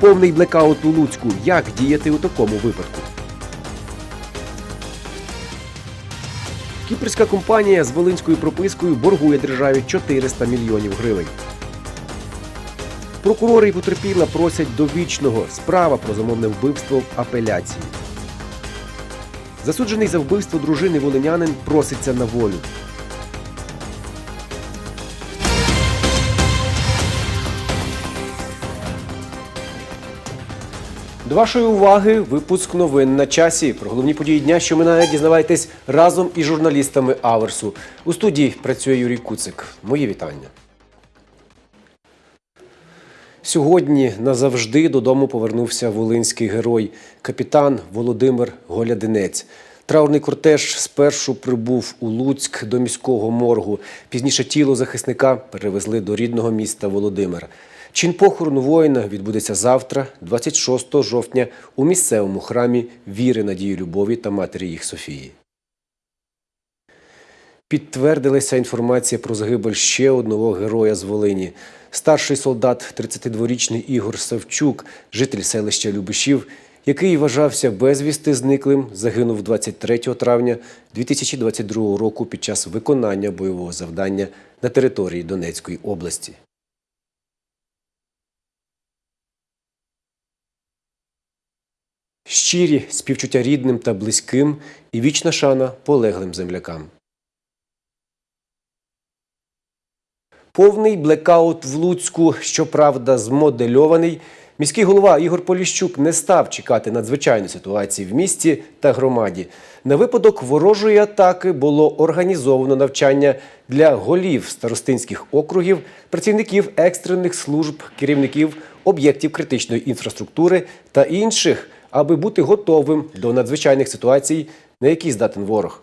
Повний блекаут у Луцьку. Як діяти у такому випадку? Кіпрська компанія з волинською пропискою боргує державі 400 мільйонів гривень. Прокурори і потерпіла просять довічного справа про замовне вбивство в апеляції. Засуджений за вбивство дружини волинянин проситься на волю. До вашої уваги випуск новин на часі. Про головні події дня, що минає, дізнавайтесь разом із журналістами Аверсу. У студії працює Юрій Куцик. Мої вітання. Сьогодні назавжди додому повернувся волинський герой, капітан Володимир Голядинець. Траурний кортеж спершу прибув у Луцьк до міського моргу. Пізніше тіло захисника перевезли до рідного міста Володимир. Чин похорону воїна відбудеться завтра, 26 жовтня, у місцевому храмі віри, надії, любові та матері їх Софії. Підтвердилася інформація про загибель ще одного героя з Волині. Старший солдат, 32-річний Ігор Савчук, житель селища Любишів, який вважався безвісти зниклим, загинув 23 травня 2022 року під час виконання бойового завдання на території Донецької області. Щирі співчуття рідним та близьким і вічна шана полеглим землякам. Повний блекаут в Луцьку, щоправда, змодельований. Міський голова Ігор Поліщук не став чекати надзвичайної ситуації в місті та громаді. На випадок ворожої атаки було організовано навчання для голів старостинських округів, працівників екстрених служб, керівників об'єктів критичної інфраструктури та інших, аби бути готовим до надзвичайних ситуацій, на які здатен ворог.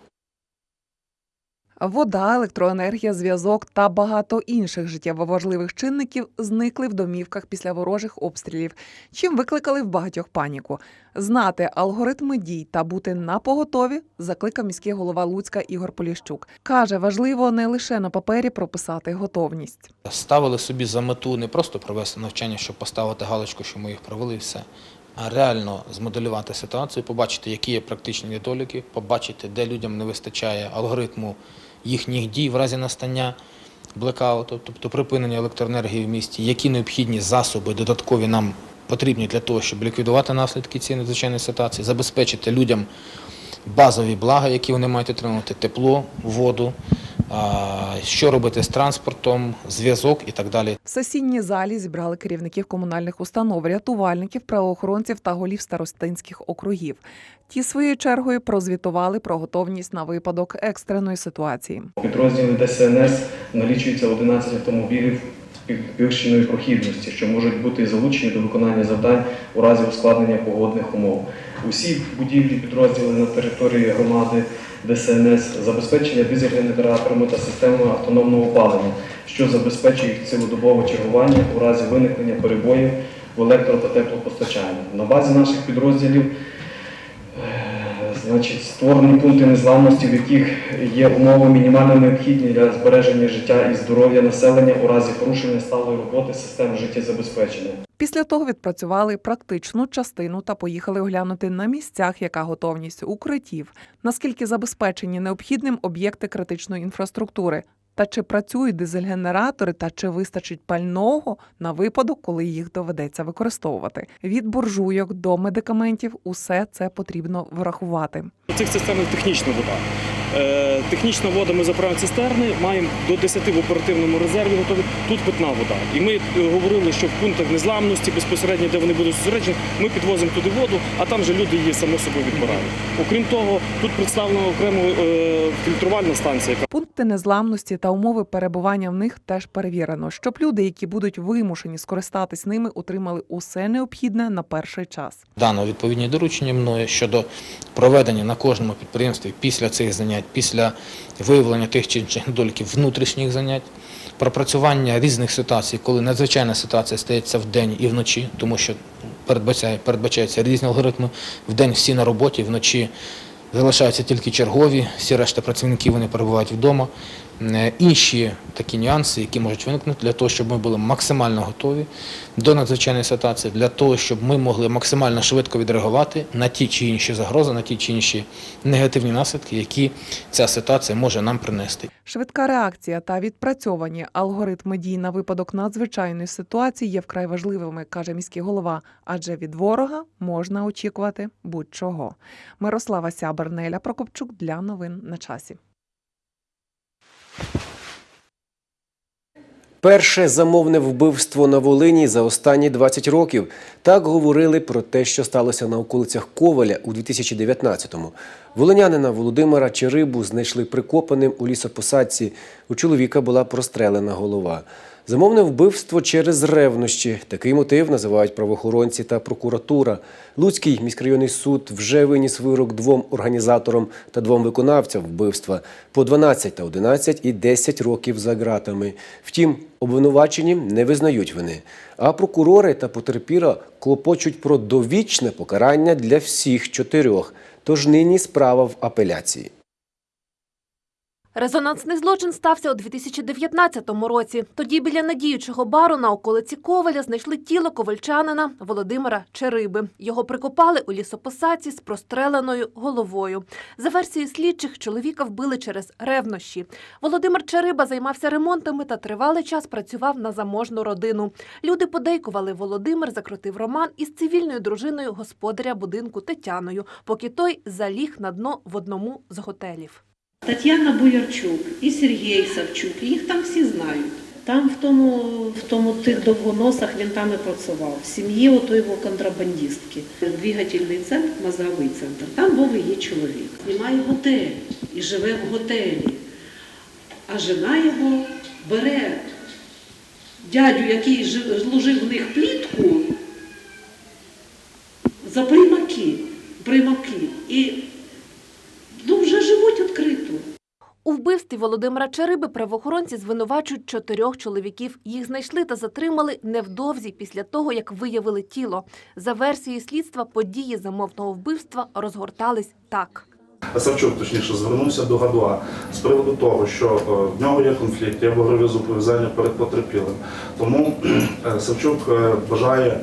Вода, електроенергія, зв'язок та багато інших життєво важливих чинників зникли в домівках після ворожих обстрілів, чим викликали в багатьох паніку. Знати алгоритми дій та бути на поготові закликав міський голова Луцька Ігор Поліщук. Каже, важливо не лише на папері прописати готовність. ставили собі за мету не просто провести навчання, щоб поставити галочку, що ми їх провели, і все, реально змоделювати ситуацію, побачити, які є практичні недоліки, побачити, де людям не вистачає алгоритму їхніх дій в разі настання блекауту, тобто припинення електроенергії в місті, які необхідні засоби додаткові нам потрібні для того, щоб ліквідувати наслідки цієї надзвичайної ситуації, забезпечити людям базові блага, які вони мають отримати, тепло, воду, що робити з транспортом, зв'язок і так далі. В сесійній залі зібрали керівників комунальних установ, рятувальників, правоохоронців та голів старостинських округів. Ті своєю чергою прозвітували про готовність на випадок екстреної ситуації. У підрозділі ДСНС налічується 11 автомобілів з підвищеною прохідності, що можуть бути залучені до виконання завдань у разі ускладнення погодних умов. Усі будівлі підрозділи на території громади ДСНС забезпечення дизель-генераторами та системою автономного опалення, що забезпечують цілодобове чергування у разі виникнення перебоїв в електро та теплопостачанні. На базі наших підрозділів Значить, створені пункти незламності, в яких є умови мінімально необхідні для збереження життя і здоров'я населення у разі порушення сталої роботи систем життєзабезпечення. Після того відпрацювали практичну частину та поїхали оглянути на місцях, яка готовність укриттів, наскільки забезпечені необхідним об'єкти критичної інфраструктури, та чи працюють дизель-генератори, та чи вистачить пального на випадок, коли їх доведеться використовувати. Від буржуйок до медикаментів усе це потрібно врахувати. У цих системах технічна вода. Е, Технічна вода ми заправимо цистерни, маємо до 10 в оперативному резерві готові. Тут питна вода. І ми е, говорили, що в пунктах незламності, безпосередньо, де вони будуть зосереджені, ми підвозимо туди воду, а там же люди її само собою відбирають. Окрім того, тут представлена окремо е, фільтрувальна станція, яка Пункти незламності та умови перебування в них теж перевірено, щоб люди, які будуть вимушені скористатись ними, отримали усе необхідне на перший час. Дано відповідні доручення мною щодо проведення на кожному підприємстві після цих занять, після виявлення тих чи інших недоліків внутрішніх занять, пропрацювання різних ситуацій, коли надзвичайна ситуація стається в день і вночі, тому що передбачаються різні алгоритми. Вдень всі на роботі, вночі залишаються тільки чергові, всі решта працівників вони перебувають вдома. Е, інші такі нюанси, які можуть виникнути, для того, щоб ми були максимально готові до надзвичайної ситуації, для того, щоб ми могли максимально швидко відреагувати на ті чи інші загрози, на ті чи інші негативні наслідки, які ця ситуація може нам принести. Швидка реакція та відпрацьовані алгоритми дій на випадок надзвичайної ситуації є вкрай важливими, каже міський голова. Адже від ворога можна очікувати будь-чого. Мирослава Сябер, Неля Прокопчук для новин на часі. Перше замовне вбивство на Волині за останні 20 років. Так говорили про те, що сталося на околицях Коваля у 2019-му. Волинянина Володимира Черибу знайшли прикопаним у лісопосадці. У чоловіка була прострелена голова. Замовне вбивство через ревнощі. Такий мотив називають правоохоронці та прокуратура. Луцький міськрайонний суд вже виніс вирок двом організаторам та двом виконавцям вбивства по 12 та 11 і 10 років за ґратами. Втім, обвинувачені не визнають вини. А прокурори та потерпіла клопочуть про довічне покарання для всіх чотирьох. Тож нині справа в апеляції. Резонансний злочин стався у 2019 році. Тоді біля надіючого бару на околиці Коваля знайшли тіло ковальчанина Володимира Чериби. Його прикопали у лісопосадці з простреленою головою. За версією слідчих, чоловіка вбили через ревнощі. Володимир Чериба займався ремонтами та тривалий час працював на заможну родину. Люди подейкували, Володимир закрутив роман із цивільною дружиною господаря будинку Тетяною, поки той заліг на дно в одному з готелів. Тетяна Боярчук і Сергій Савчук, їх там всі знають. Там в тому, в тому тих довгоносах він там і працював. В сім'ї його контрабандистки. Двигательний центр, мозговий центр. Там був її чоловік. Знімає готель і живе в готелі. А жена його бере дядю, який жив- служив в них плітку, за приймаки. приймаки. І ну, вже живуть відкрито. У вбивстві Володимира Чериби правоохоронці звинувачують чотирьох чоловіків. Їх знайшли та затримали невдовзі після того, як виявили тіло. За версією слідства, події замовного вбивства розгортались так. Савчук, точніше, звернувся до Гадуа з приводу того, що е, в нього є конфлікт, є боргові зобов'язання перед потерпілим. Тому е, Савчук е, бажає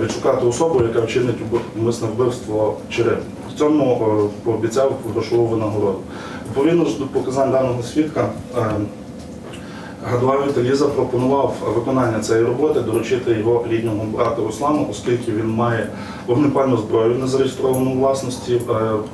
відшукати особу, яка вчинить умисне вбивство Череп. В цьому е, пообіцяв грошову винагороду. Відповідно до показань даного свідка. е, Гадуа Віталій запропонував виконання цієї роботи доручити його рідному брату Руслану, оскільки він має вогнепальну зброю не зареєстровану у власності, е,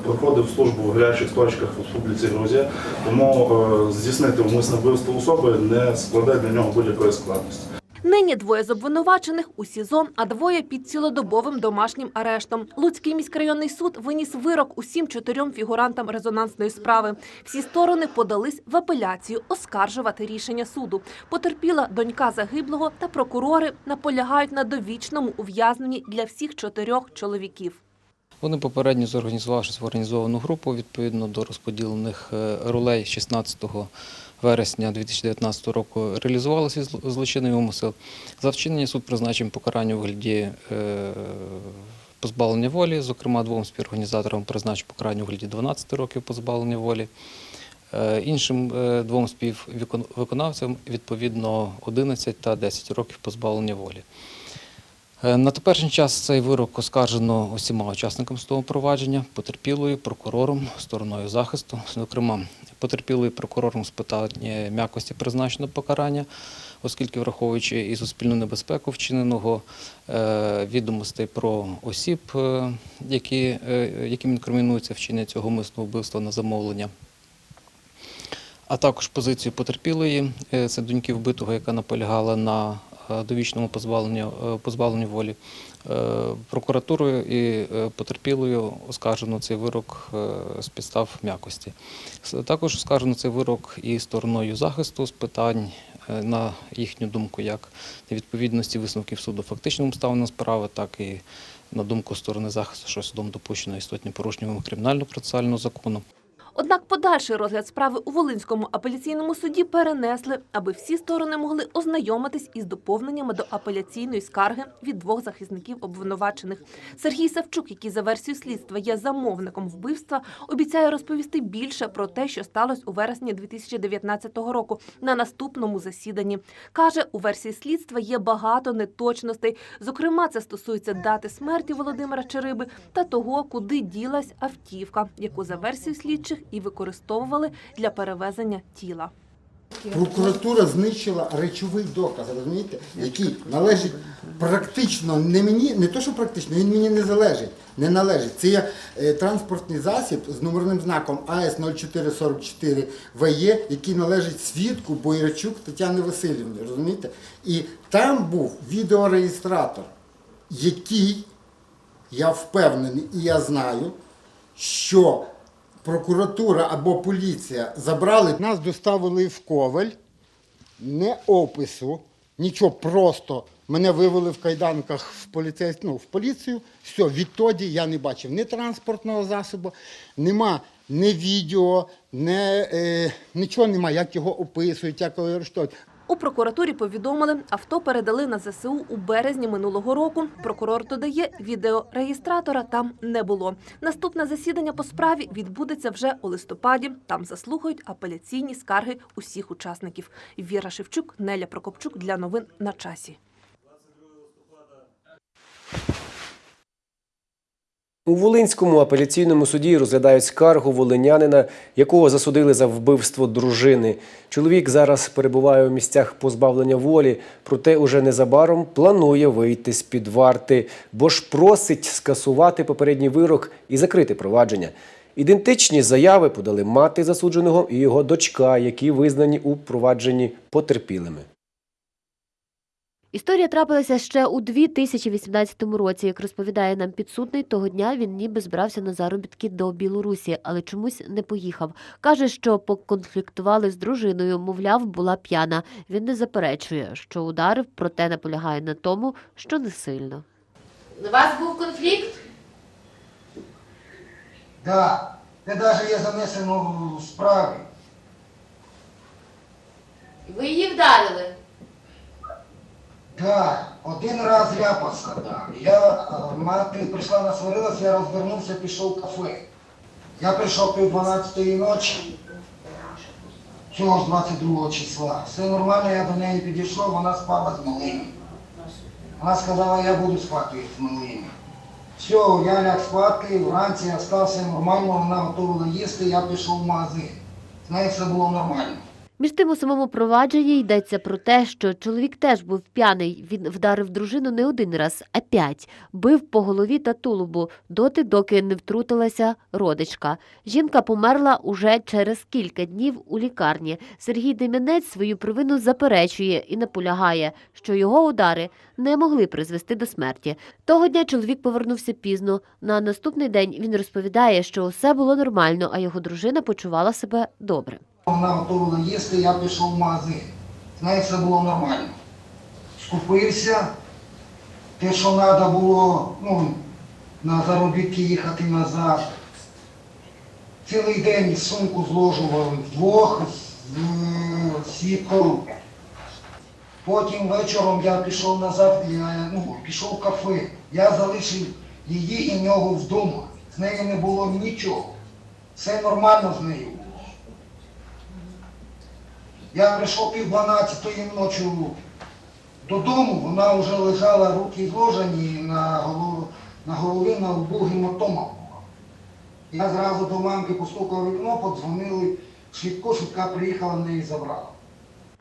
проходив службу в гарячих точках в Республіці Грузія, тому здійснити умисне вбивство особи не складе для нього будь-якої складності. Нині двоє з обвинувачених у СІЗО, а двоє під цілодобовим домашнім арештом. Луцький міськрайонний суд виніс вирок усім чотирьом фігурантам резонансної справи. Всі сторони подались в апеляцію оскаржувати рішення суду. Потерпіла донька загиблого та прокурори наполягають на довічному ув'язненні для всіх чотирьох чоловіків. Вони попередньо зорганізувавшись в організовану групу відповідно до розподілених е, ролей 16 вересня 2019 року реалізували свій злочинний умисел. За вчинення суд призначив покарання у вигляді е, позбавлення волі. Зокрема, двом співорганізаторам призначив покарання у вигляді 12 років позбавлення волі. Е, Іншим двом співвиконавцям відповідно 11 та 10 років позбавлення волі. Е, На теперішній час цей вирок оскаржено усіма учасниками судового провадження, потерпілою, прокурором, стороною захисту. Зокрема, потерпілою прокурором з питання м'якості призначено покарання, оскільки враховуючи і суспільну небезпеку вчиненого е, відомостей про осіб, е, які, яким інкримінується вчинення цього мисного вбивства на замовлення а також позицію потерпілої, це доньки вбитого, яка наполягала на довічному позбавленні, е, позбавленні волі. Е, Прокуратурою і е, потерпілою оскаржено цей вирок е, з підстав м'якості. Також оскаржено цей вирок і стороною захисту з питань, е, на їхню думку, як невідповідності висновків суду фактичному ставленню справи, так і на думку сторони захисту, що судом допущено істотні порушення кримінально-процесуального закону. Однак подальший розгляд справи у Волинському апеляційному суді перенесли, аби всі сторони могли ознайомитись із доповненнями до апеляційної скарги від двох захисників обвинувачених. Сергій Савчук, який за версією слідства є замовником вбивства, обіцяє розповісти більше про те, що сталося у вересні 2019 року на наступному засіданні. Каже, у версії слідства є багато неточностей. Зокрема, це стосується дати смерті Володимира Чериби та того, куди ділась автівка, яку за версією слідчих і використовували для перевезення тіла. Прокуратура знищила речовий доказ, розумієте, який належить практично не мені, не то, що практично, він мені не залежить, не належить. Це є е, транспортний засіб з номерним знаком АС 0444 ВЕ, який належить свідку Бойрачук Тетяни Васильівни, розумієте? І там був відеореєстратор, який, я впевнений і я знаю, що прокуратура або поліція забрали, нас доставили в Ковель, не опису, нічого, просто мене вивели в кайданках в, поліцейсь... ну, в поліцію. Все, відтоді я не бачив ні транспортного засобу, нема ні відео, ні, е, нічого нема, як його описують, як його арештують. У прокуратурі повідомили, авто передали на ЗСУ у березні минулого року. Прокурор додає, відеореєстратора там не було. Наступне засідання по справі відбудеться вже у листопаді. Там заслухають апеляційні скарги усіх учасників. Віра Шевчук, Неля Прокопчук для новин на часі. У Волинському апеляційному суді розглядають скаргу волинянина, якого засудили за вбивство дружини. Чоловік зараз перебуває у місцях позбавлення волі, проте уже незабаром планує вийти з під варти, бо ж просить скасувати попередній вирок і закрити провадження. Ідентичні заяви подали мати засудженого і його дочка, які визнані у провадженні потерпілими. Історія трапилася ще у 2018 році. Як розповідає нам підсудний, того дня він ніби збирався на заробітки до Білорусі, але чомусь не поїхав. Каже, що поконфліктували з дружиною, мовляв, була п'яна. Він не заперечує, що ударив, проте наполягає на тому, що не сильно. У вас був конфлікт? Да, це навіть є занесено в справі. Ви її вдарили. Так, один раз ляпався, так. Я, е, мати прийшла насварилась, я розвернувся, пішов в кафе. Я прийшов пів 12-ї ночі, цього ж 22 числа. Все нормально, я до неї підійшов, вона спала з малими. Вона сказала, я буду спати з малими. Все, я ляг спати, вранці я стався нормально, вона готувала їсти, я пішов в магазин. З нею все було нормально. Між тим у самому провадженні йдеться про те, що чоловік теж був п'яний. Він вдарив дружину не один раз, а п'ять. Бив по голові та тулубу, доти, доки не втрутилася родичка. Жінка померла уже через кілька днів у лікарні. Сергій Дем'янець свою провину заперечує і наполягає, що його удари не могли призвести до смерті. Того дня чоловік повернувся пізно. На наступний день він розповідає, що усе було нормально, а його дружина почувала себе добре. Вона готувала їсти, я пішов в магазин. З нею все було нормально. Скупився, те, що треба було, ну, на заробітки їхати назад. Цілий день сумку зложували вдвох з свідком. Потім вечором я пішов назад, я, ну, пішов в кафе. Я залишив її і нього вдома. З нею не було нічого. Все нормально з нею. Я прийшов пів дванадцятої ночі додому, вона вже лежала, руки зложені на голову, на голові на лбу гематома була. Я зразу до мамки постукав вікно, подзвонили, швидко, швидка приїхала, неї забрала.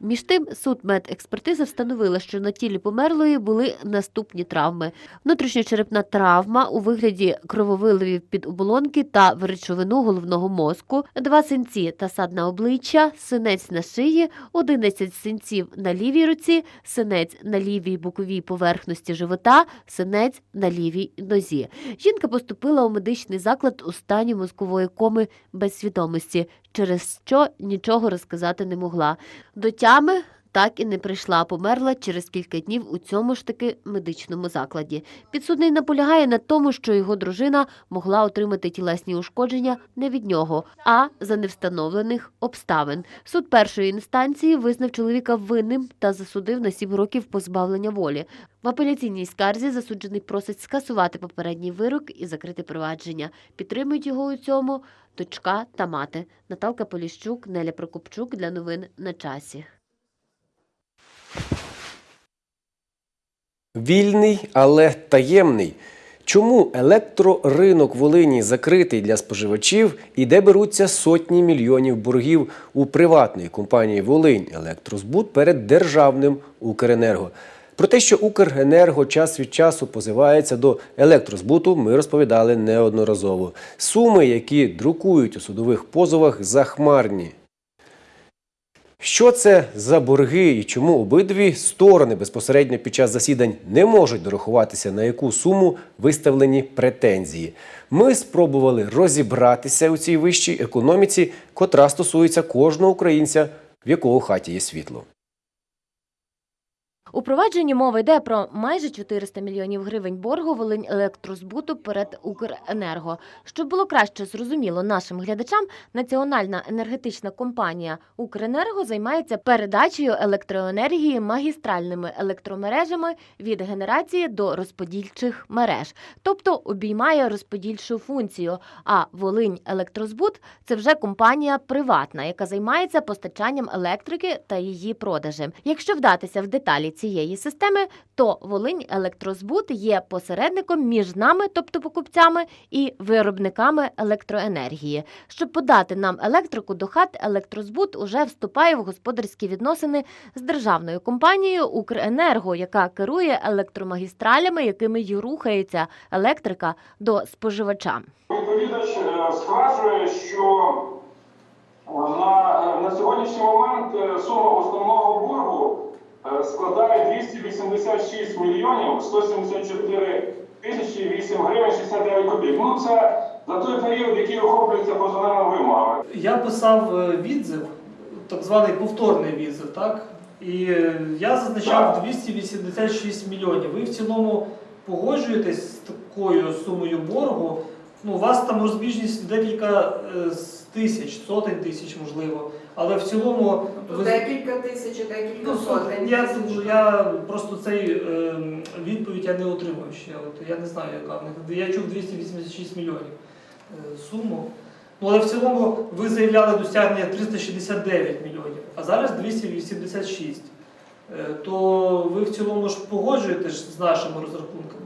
Між тим, судмедекспертиза встановила, що на тілі померлої були наступні травми: внутрішньочерепна травма у вигляді крововиливів під оболонки та речовину головного мозку, два синці та сад на обличчя, синець на шиї, 11 синців на лівій руці, синець на лівій боковій поверхності живота, синець на лівій нозі. Жінка поступила у медичний заклад у стані мозкової коми без свідомості, через що нічого розказати не могла. До тями так і не прийшла, померла через кілька днів у цьому ж таки медичному закладі. Підсудний наполягає на тому, що його дружина могла отримати тілесні ушкодження не від нього, а за невстановлених обставин. Суд першої інстанції визнав чоловіка винним та засудив на сім років позбавлення волі. В апеляційній скарзі засуджений просить скасувати попередній вирок і закрити провадження. Підтримують його у цьому дочка та мати. Наталка Поліщук, Неля Прокопчук для новин на часі. Вільний, але таємний. Чому електроринок Волині закритий для споживачів і де беруться сотні мільйонів боргів у приватної компанії Волинь Електрозбут перед державним Укренерго? Про те, що Укренерго час від часу позивається до електрозбуту, ми розповідали неодноразово. Суми, які друкують у судових позовах, захмарні. Що це за борги і чому обидві сторони безпосередньо під час засідань не можуть дорахуватися, на яку суму виставлені претензії? Ми спробували розібратися у цій вищій економіці, котра стосується кожного українця, в якого хаті є світло. У провадженні мова йде про майже 400 мільйонів гривень боргу Волинь електрозбуту перед Укренерго. Щоб було краще зрозуміло нашим глядачам, національна енергетична компанія Укренерго займається передачею електроенергії магістральними електромережами від генерації до розподільчих мереж, тобто обіймає розподільчу функцію. А Волинь електрозбут це вже компанія приватна, яка займається постачанням електрики та її продажем. Якщо вдатися в деталі цієї системи, то Волинь електрозбут є посередником між нами, тобто покупцями, і виробниками електроенергії. Щоб подати нам електрику до хат, електрозбут уже вступає в господарські відносини з державною компанією Укренерго, яка керує електромагістралями, якими й рухається електрика до споживача. Відповідач е, стверджує, що на, на сьогоднішній момент е, сума основного боргу е, складає 286 мільйонів 174 тисячі 8 гривень 69 копійок. Ну це за той період, який охоплюється позовними вимогами. Я писав е, відзив, так званий повторний відзив, так? І е, я зазначав 286 мільйонів. Ви в цілому погоджуєтесь з такою сумою боргу. Ну, у вас там розбіжність декілька е, з тисяч, сотень тисяч, можливо. Але в цілому ви- Декілька тисяч, декілька Ну, сотень. я, тисяч. я просто цей е, відповідь я не отримав ще. От я не знаю, яка в них. Я чув 286 мільйонів е, суму. Ну, але в цілому ви заявляли досягнення 369 мільйонів, а зараз 286. Е, то ви в цілому ж погоджуєтесь з нашими розрахунками.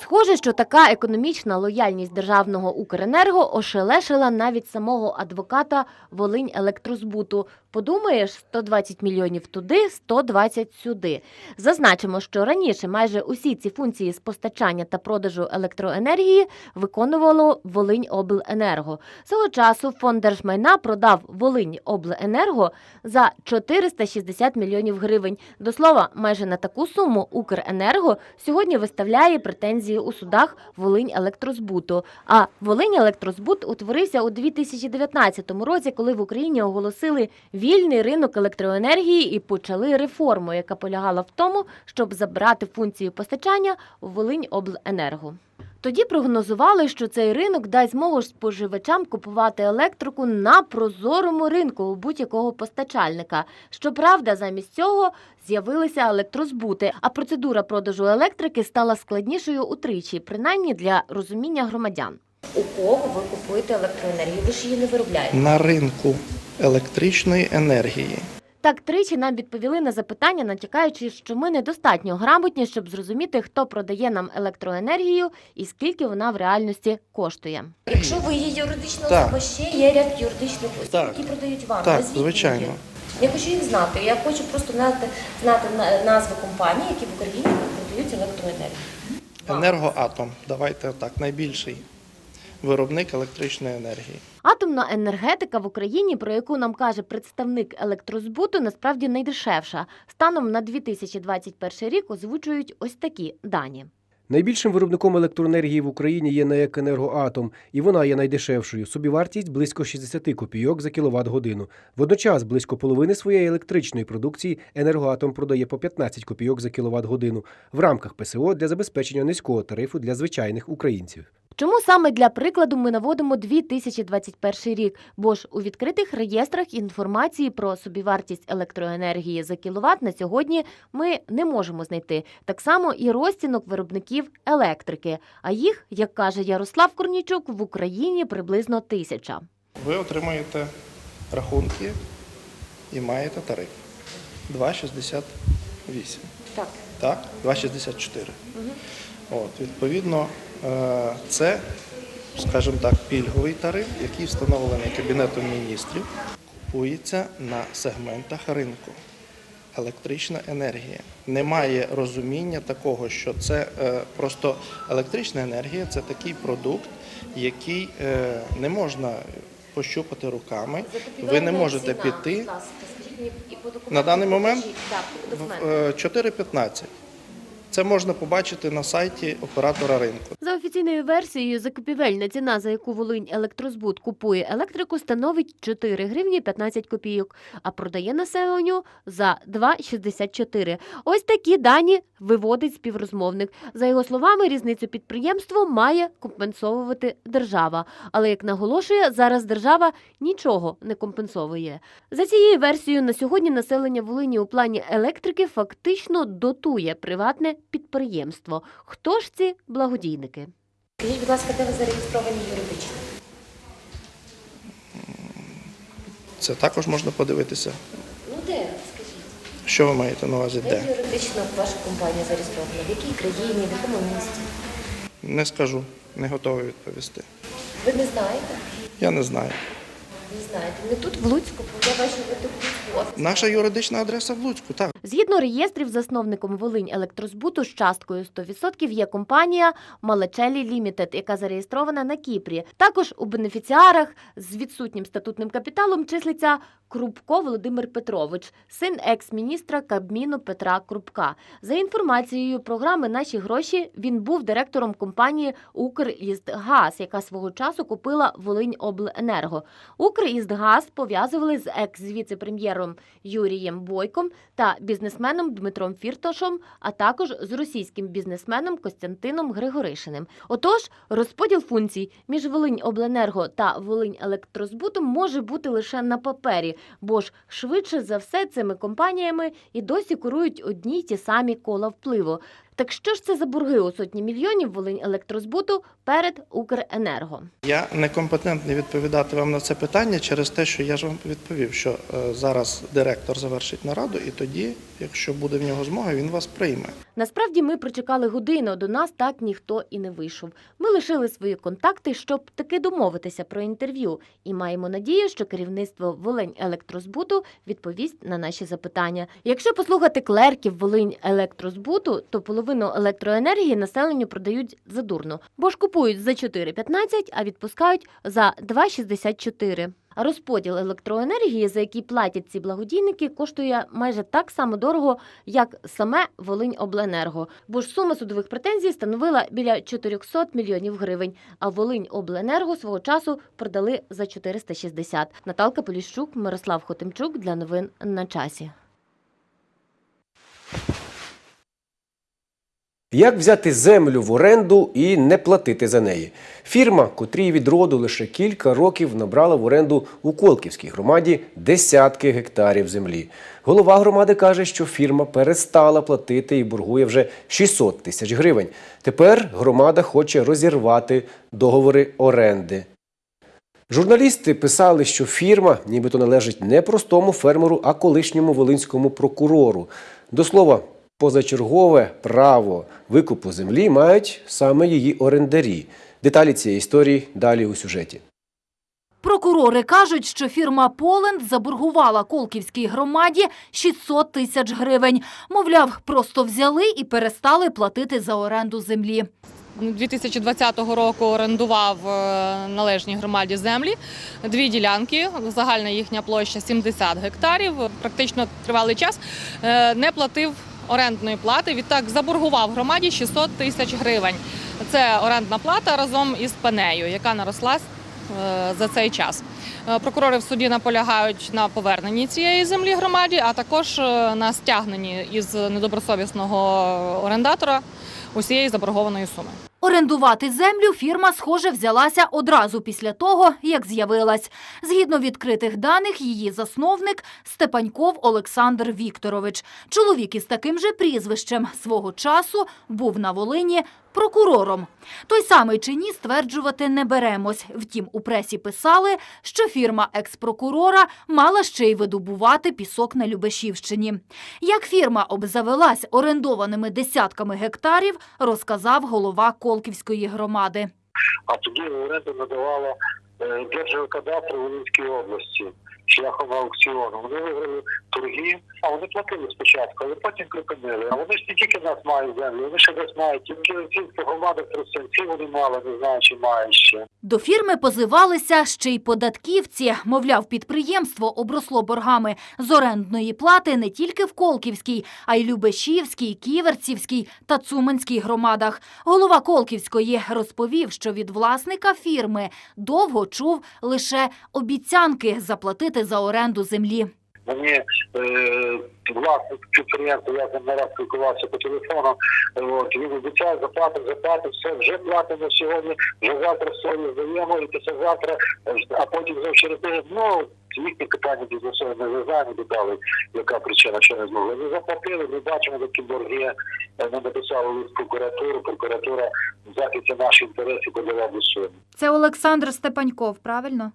Схоже, що така економічна лояльність державного Укренерго ошелешила навіть самого адвоката Волинь електрозбуту. Подумаєш, 120 мільйонів туди, 120 сюди. Зазначимо, що раніше майже усі ці функції з постачання та продажу електроенергії виконувало Волинь Обленерго. Свого часу фонд держмайна продав Волинь Обленерго за 460 мільйонів гривень. До слова, майже на таку суму Укренерго сьогодні виставляє претензії у судах Волинь електрозбуту. А Волинь електрозбут утворився у 2019 році, коли в Україні оголосили вільний ринок електроенергії і почали реформу, яка полягала в тому, щоб забрати функцію постачання у Волинь Обленерго. Тоді прогнозували, що цей ринок дасть змогу споживачам купувати електрику на прозорому ринку у будь-якого постачальника. Щоправда, замість цього з'явилися електрозбути, а процедура продажу електрики стала складнішою утричі, принаймні для розуміння громадян. У кого ви купуєте електроенергію? Ви ж її не виробляєте. на ринку електричної енергії. Так тричі нам відповіли на запитання, натякаючи, що ми недостатньо грамотні, щоб зрозуміти, хто продає нам електроенергію і скільки вона в реальності коштує. Якщо ви є юридична Так. особа, ще є ряд юридичних осіб, Так. які продають вам. Так, звичайно. Я хочу їх знати. Я хочу просто знати, знати на- назви компаній, які в Україні продають електроенергію. Енергоатом, давайте так, найбільший виробник електричної енергії. Атомна енергетика в Україні, про яку нам каже представник електрозбуту, насправді найдешевша. Станом на 2021 рік озвучують ось такі дані. Найбільшим виробником електроенергії в Україні є НЕК «Енергоатом», і вона є найдешевшою. Собівартість близько 60 копійок за кіловат-годину. Водночас близько половини своєї електричної продукції «Енергоатом» продає по 15 копійок за кіловат-годину в рамках ПСО для забезпечення низького тарифу для звичайних українців. Чому саме для прикладу ми наводимо 2021 рік? Бо ж у відкритих реєстрах інформації про собівартість електроенергії за кіловат на сьогодні ми не можемо знайти. Так само і розцінок виробників електрики. А їх, як каже Ярослав Корнічук, в Україні приблизно тисяча. Ви отримуєте рахунки і маєте тариф 2,68. Так. Так, 2,64. От, відповідно, це, скажімо так, пільговий тариф, який встановлений Кабінетом міністрів, купується на сегментах ринку. Електрична енергія. Немає розуміння такого, що це е, просто електрична енергія це такий продукт, який е, не можна пощупати руками. Ви не можете піти. На даний момент покажіть. Так, по в документам. е, 4,15. Це можна побачити на сайті оператора ринку. За офіційною версією, закупівельна ціна, за яку Волинь Електрозбут купує електрику, становить 4 гривні 15 копійок, а продає населенню за 2,64. Ось такі дані виводить співрозмовник. За його словами, різницю підприємство має компенсовувати держава. Але як наголошує, зараз держава нічого не компенсовує. За цією версією, на сьогодні населення Волині у плані електрики фактично дотує приватне підприємство. Хто ж ці благодійники? Скажіть, будь ласка, де ви зареєстровані юридично? Це також можна подивитися. Ну де? Скажіть. Що ви маєте на увазі? Де Де? юридично ваша компанія зареєстрована? В якій країні, в якому місті? Не скажу, не готовий відповісти. Ви не знаєте? Я не знаю. Не знаєте. Не тут, в Луцьку, бо я бачу, ви тут в Луцьку офіс. Наша юридична адреса в Луцьку, так. Згідно реєстрів, засновником Волинь Електрозбуту з часткою 100% є компанія Малечелі Лімітед, яка зареєстрована на Кіпрі. Також у бенефіціарах з відсутнім статутним капіталом числиться Крупко Володимир Петрович, син екс-міністра Кабміну Петра Крупка. За інформацією програми Наші гроші він був директором компанії Укріздгаз, яка свого часу купила Волинь Обленерго. Укріздгаз пов'язували з екс-віце-прем'єром Юрієм Бойком та бізнесменом Дмитром Фіртошом, а також з російським бізнесменом Костянтином Григоришиним. Отож, розподіл функцій між Волинь Обленерго та Волинь Електрозбутом може бути лише на папері, бо ж швидше за все цими компаніями і досі курують одні й ті самі кола впливу. Так що ж це за борги у сотні мільйонів Волинь Електрозбуту перед Укренерго? Я некомпетентний відповідати вам на це питання через те, що я ж вам відповів, що е, зараз директор завершить нараду, і тоді, якщо буде в нього змога, він вас прийме. Насправді ми прочекали годину, до нас так ніхто і не вийшов. Ми лишили свої контакти, щоб таки домовитися про інтерв'ю, і маємо надію, що керівництво Волинь Електрозбуту відповість на наші запитання. Якщо послухати клерків Волинь Електрозбуту, то половину електроенергії населенню продають задурно, бо ж купують за 4,15, а відпускають за 2,64. Розподіл електроенергії, за який платять ці благодійники, коштує майже так само дорого, як саме Волиньобленерго. Бо ж сума судових претензій становила біля 400 мільйонів гривень. А Волиньобленерго свого часу продали за 460. Наталка Поліщук, Мирослав Хотимчук для новин на часі. Як взяти землю в оренду і не платити за неї? Фірма, котрій від роду лише кілька років набрала в оренду у Колківській громаді десятки гектарів землі. Голова громади каже, що фірма перестала платити і боргує вже 600 тисяч гривень. Тепер громада хоче розірвати договори оренди. Журналісти писали, що фірма нібито належить не простому фермеру, а колишньому волинському прокурору. До слова, позачергове право викупу землі мають саме її орендарі. Деталі цієї історії далі у сюжеті. Прокурори кажуть, що фірма Поленд заборгувала Колківській громаді 600 тисяч гривень. Мовляв, просто взяли і перестали платити за оренду землі. 2020 року орендував е, належній громаді землі дві ділянки. Загальна їхня площа 70 гектарів. Практично тривалий час е, не платив орендної плати. Відтак заборгував громаді 600 тисяч гривень. Це орендна плата разом із пенею, яка наросла е, за цей час. Е, Прокурори в суді наполягають на поверненні цієї землі громаді, а також е, на стягненні із недобросовісного орендатора усієї заборгованої суми. Орендувати землю фірма, схоже, взялася одразу після того, як з'явилась. Згідно відкритих даних, її засновник Степаньков Олександр Вікторович. Чоловік із таким же прізвищем свого часу був на Волині прокурором. Той самий чи ні стверджувати не беремось. Втім, у пресі писали, що фірма екс-прокурора мала ще й видобувати пісок на Любешівщині. Як фірма обзавелась орендованими десятками гектарів, розказав голова Колківської громади. а тоді оренду надавала е, Держгеокадастр Волинській області шляхом аукціону. Вони виграли торги, а вони платили спочатку, але потім припинили. А вони ж не тільки нас мають землю, вони ще десь мають. Тільки в сільських громадах тростянці вони мали, не знаю, чи мають ще. До фірми позивалися ще й податківці. Мовляв, підприємство обросло боргами з орендної плати не тільки в Колківській, а й Любешівській, Ківерцівській та Цуманській громадах. Голова Колківської розповів, що від власника фірми довго чув лише обіцянки заплатити за оренду землі. Мені е, власник підприємства, я ним не раз спілкувався по телефону. е, От він обіцяє заплатив, заплатив, все вже платимо сьогодні. Вже завтра все здаємо, і післязавтра, а потім знову через тиждень, ну. Їхні питання бізнесові не зв'язані детали, яка причина, що не змогли. Не заплатили, ми бачимо такі борги. Е, Ми написали лист прокуратуру, прокуратура в захисті наших інтересів подала до суду. Це Олександр Степаньков, правильно?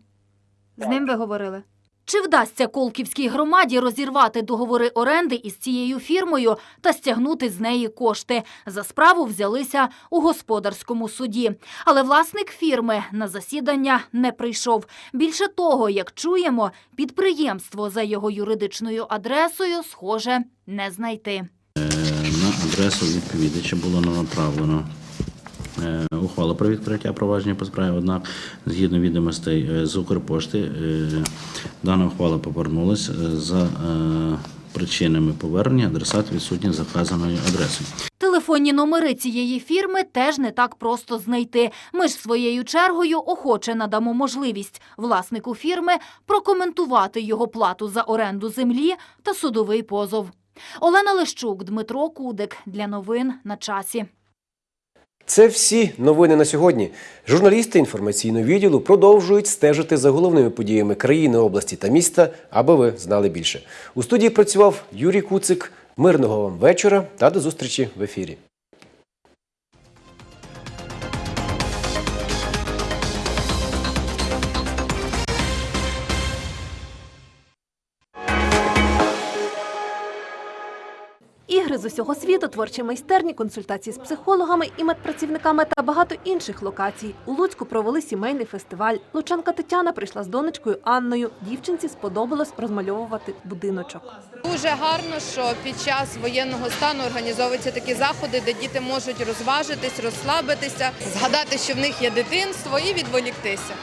З ним ви говорили? Чи вдасться Колківській громаді розірвати договори оренди із цією фірмою та стягнути з неї кошти? За справу взялися у господарському суді. Але власник фірми на засідання не прийшов. Більше того, як чуємо, підприємство за його юридичною адресою схоже не знайти. на адресу відповідача було направлено ухвала про відкриття провадження по справі. Однак, згідно відомостей е, з Укрпошти, е, дана ухвала повернулася е, за е, причинами повернення адресат відсутній за вказаною адресою. Телефонні номери цієї фірми теж не так просто знайти. Ми ж своєю чергою охоче надамо можливість власнику фірми прокоментувати його плату за оренду землі та судовий позов. Олена Лещук, Дмитро Кудик для новин на часі. Це всі новини на сьогодні. Журналісти інформаційного відділу продовжують стежити за головними подіями країни, області та міста, аби ви знали більше. У студії працював Юрій Куцик. Мирного вам вечора та до зустрічі в ефірі. Ігри з усього світу, творчі майстерні, консультації з психологами і медпрацівниками та багато інших локацій. У Луцьку провели сімейний фестиваль. Лучанка Тетяна прийшла з донечкою Анною. Дівчинці сподобалось розмальовувати будиночок. Дуже гарно, що під час воєнного стану організовуються такі заходи, де діти можуть розважитись, розслабитися, згадати, що в них є дитинство, і відволіктися.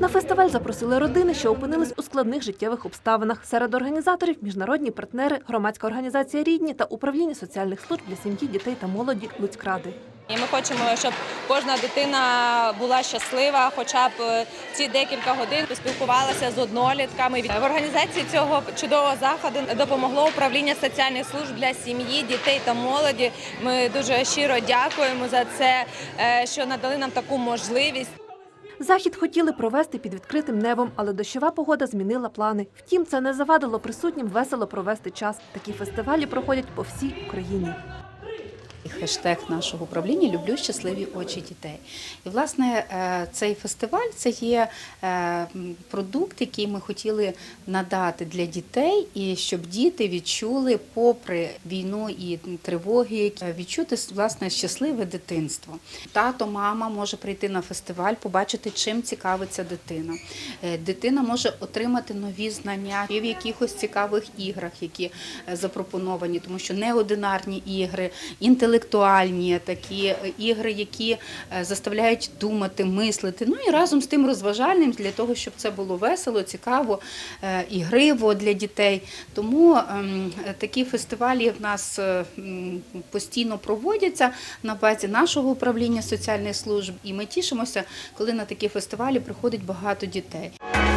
На фестиваль запросили родини, що опинились у складних життєвих обставинах. Серед організаторів міжнародні партнери, громадська організація Рідні та управління соціальних служб для сім'ї, дітей та молоді Луцькради. І ми хочемо, щоб кожна дитина була щаслива, хоча б е, ці декілька годин поспілкувалася з однолітками. В організації цього чудового заходу допомогло управління соціальних служб для сім'ї, дітей та молоді. Ми дуже щиро дякуємо за це, е, що надали нам таку можливість. Захід хотіли провести під відкритим небом, але дощова погода змінила плани. Втім, це не завадило присутнім весело провести час. Такі фестивалі проходять по всій Україні. Хештег нашого управління Люблю щасливі очі дітей. І, власне, е, цей фестиваль це є е, продукт, який ми хотіли надати для дітей, і щоб діти відчули, попри війну і тривоги, відчути власне щасливе дитинство. Тато, мама може прийти на фестиваль, побачити, чим цікавиться дитина. Е, Дитина може отримати нові знання і в якихось цікавих іграх, які запропоновані, тому що неординарні ігри, інтелектуальні інтелектуальні, такі е, ігри, які е, заставляють думати, мислити. Ну і разом з тим розважальним для того, щоб це було весело, цікаво, е, ігриво для дітей. Тому ем, такі фестивалі в нас постійно проводяться на базі нашого управління соціальних служб, і ми тішимося, коли на такі фестивалі приходить багато дітей. –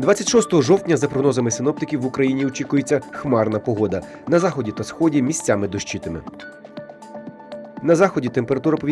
26 жовтня, за прогнозами синоптиків, в Україні очікується хмарна погода. На заході та сході місцями дощитиме. На заході температура повітря